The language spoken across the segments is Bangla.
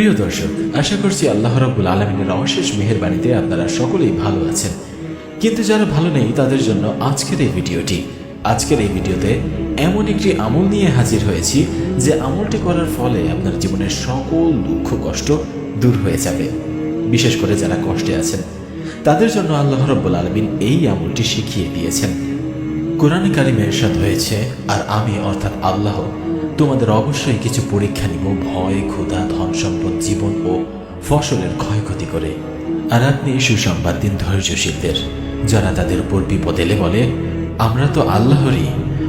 প্রিয় দর্শক, আশা করছি আল্লাহ রাব্বুল আলমিনের অশেষ মেহেরবানিতে আপনারা সকলেই ভালো আছেন। কিন্তু যারা ভালো নেই, তাদের জন্য আজকের এই ভিডিওটি। আজকের এই ভিডিওতে এমন একটি আমল নিয়ে হাজির হয়েছি যে আমলটি করার ফলে আপনার জীবনের সকল দুঃখ, কষ্ট দূর হয়ে যাবে। বিশেষ করে যারা কষ্টে আছেন, তাদের জন্য আল্লাহ রব্বুল আলমিন এই আমলটি শিখিয়ে দিয়েছেন। কোরআন কারিমে এরশাদ হয়েছে, আর আমি অর্থাৎ আল্লাহ তোমাদের অবশ্যই কিছু পরীক্ষা নিব, ভয়, ক্ষুধা, ধন সম্পদ, জীবন ও ফসলের ক্ষয়ক্ষতি করে। আর আপনি সুসংবাদ দিন ধৈর্যশীলদের, যারা তাদের উপর বিপদ এলে বলে, আমরা তো আল্লাহরই,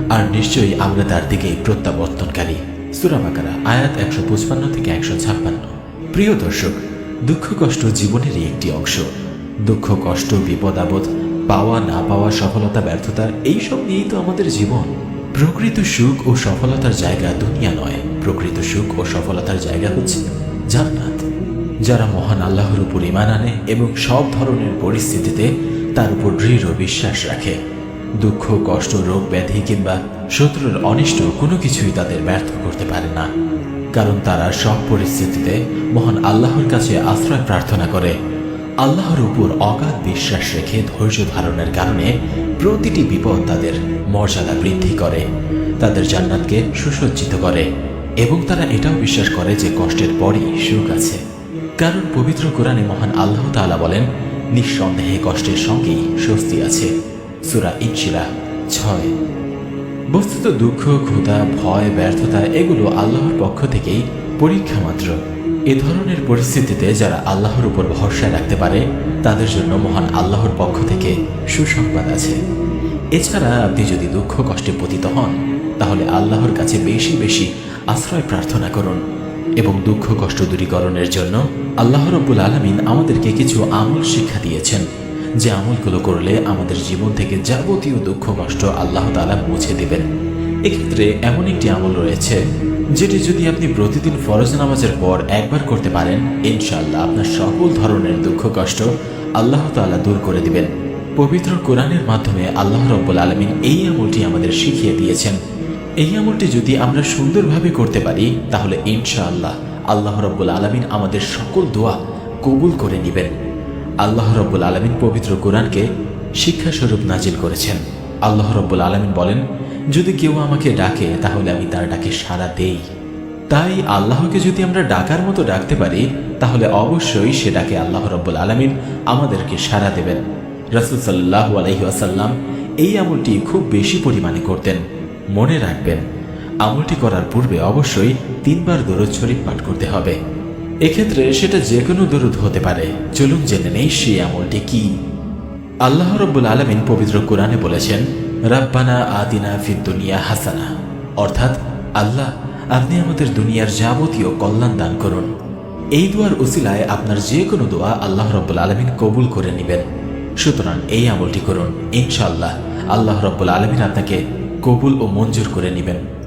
আর নিশ্চয়ই আমরা তার দিকেই প্রত্যাবর্তনকারী। সুরাবাকারা আয়াত একশো পঁচপান্ন থেকে একশো ছাপ্পান্ন। প্রিয় দর্শক, দুঃখ, কষ্ট জীবনেরই একটি অংশ। দুঃখ, কষ্ট, বিপদ, আপদ, পাওয়া, না পাওয়া, সফলতা, ব্যর্থতা, এইসব নিয়েই তো আমাদের জীবন। প্রকৃত সুখ ও সফলতার জায়গা দুনিয়া নয়। প্রকৃত সুখ ও সফলতার জায়গা হচ্ছে জান্নাত। যারা মহান আল্লাহর উপর ইমান আনে এবং সব ধরনের পরিস্থিতিতে তার উপর দৃঢ় বিশ্বাস রাখে। দুঃখ, কষ্ট, রোগ, ব্যাধি কিংবা শত্রুর অনিষ্ট কোনো কিছুই তাদের ব্যর্থ করতে পারে না। কারণ তারা সব পরিস্থিতিতে মহান আল্লাহর কাছে আশ্রয় প্রার্থনা করে। আল্লাহর উপর অগাধ বিশ্বাস রেখে ধৈর্য ধারণের কারণে প্রতিটি বিপদ তাদের মর্যাদা বৃদ্ধি করে, তাদের জান্নাতকে সুসজ্জিত করে এবং তারা এটাও বিশ্বাস করে যে কষ্টের পরই সুখ আছে। কারণ পবিত্র কোরআনে মহান আল্লাহ তাআলা বলেন, নিঃসন্দেহে কষ্টের সঙ্গেই স্বস্তি আছে। সুরা ইচ্ছিরা ছয়। বস্তুত দুঃখ, ক্ষুধা, ভয়, ব্যর্থতা, এগুলো আল্লাহর পক্ষ থেকেই পরীক্ষা মাত্র এ ধরনের পরিস্থিতিতে যারা আল্লাহর উপর ভরসা রাখতে পারে, তাদের জন্য মহান আল্লাহর পক্ষ থেকে সুসংবাদ আছে। এছাড়া আপনি যদি দুঃখ কষ্টে পতিত হন, তাহলে আল্লাহর কাছে বেশি বেশি আশ্রয় প্রার্থনা করুন এবং দুঃখ কষ্ট দূরীকরণের জন্য আল্লাহ রব্বুল আলমিন আমাদেরকে কিছু আমল শিক্ষা দিয়েছেন। যে আমলগুলো করলে আমাদের জীবন থেকে যাবতীয় দুঃখ কষ্ট আল্লাহ তালা মুছে দেবেন। এক্ষেত্রে এমন একটি আমল রয়েছে, যেটি যদি আপনি প্রতিদিন ফরজ নামাজের পর একবার করতে পারেন ইনশাল্লাহ আপনার সকল ধরনের দুঃখ কষ্ট আল্লাহ তাআলা দূর করে দিবেন। পবিত্র কোরআনের মাধ্যমে আল্লাহ রব্বুল আলমিন এই আমলটি আমাদের শিখিয়ে দিয়েছেন। এই আমলটি যদি আমরা সুন্দরভাবে করতে পারি, তাহলে ইনশাআল্লাহ আল্লাহ রব্বুল আলমিন আমাদের সকল দোয়া কবুল করে নেবেন। আল্লাহ রব্বুল আলমিন পবিত্র কোরআনকে শিক্ষাস্বরূপ নাজিল করেছেন। আল্লাহ রব্বুল আলমিন বলেন, যদি কেউ আমাকে ডাকে, তাহলে আমি তার ডাকে সাড়া দেই। তাই আল্লাহকে যদি আমরা ডাকার মতো ডাকতে পারি, তাহলে অবশ্যই সে ডাকে আল্লাহ রব্বুল আলমিন আমাদেরকে সাড়া দেবেন। রাসুল সাল্লাহ আলহি আসাল্লাম এই আমলটি খুব বেশি পরিমাণে করতেন। মনে রাখবেন, আমলটি করার পূর্বে অবশ্যই তিনবার দরুদ শরীফ পাঠ করতে হবে। এক্ষেত্রে সেটা যে কোনো দরুদ হতে পারে। চলুন জেনে নেই সেই আমলটি কি। আল্লাহ রব্বুল আলমিন পবিত্র কোরআনে বলেছেন, রাব্বানা আদিনা দুনিয়া হাসানা। অর্থাৎ, আল্লাহ, আপনি আমাদের দুনিয়ার যাবতীয় কল্যাণ দান করুন। এই দোয়ার উসিলায় আপনার যে কোনো দোয়া আল্লাহ রব্বুল আলমিন কবুল করে নেবেন। সুতরাং এই আমলটি করুন। ইনশাআল্লাহ, আল্লাহ রব্বুল আলমিন আপনাকে কবুল ও মঞ্জুর করে নেবেন।